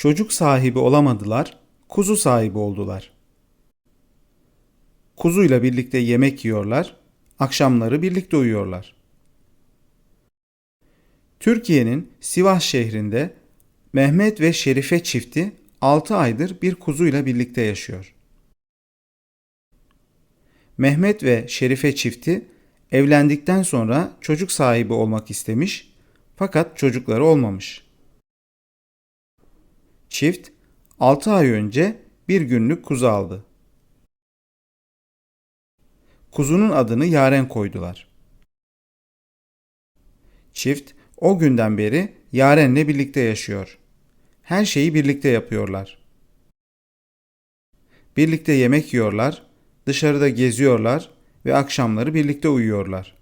Çocuk sahibi olamadılar, kuzu sahibi oldular. Kuzuyla birlikte yemek yiyorlar, akşamları birlikte uyuyorlar. Türkiye'nin Sivas şehrinde Mehmet ve Şerife çifti 6 aydır bir kuzuyla birlikte yaşıyor. Mehmet ve Şerife çifti evlendikten sonra çocuk sahibi olmak istemiş fakat çocukları olmamış. Çift 6 ay önce bir günlük kuzu aldı. Kuzunun adını Yaren koydular. Çift o günden beri Yaren'le birlikte yaşıyor. Her şeyi birlikte yapıyorlar. Birlikte yemek yiyorlar, dışarıda geziyorlar ve akşamları birlikte uyuyorlar.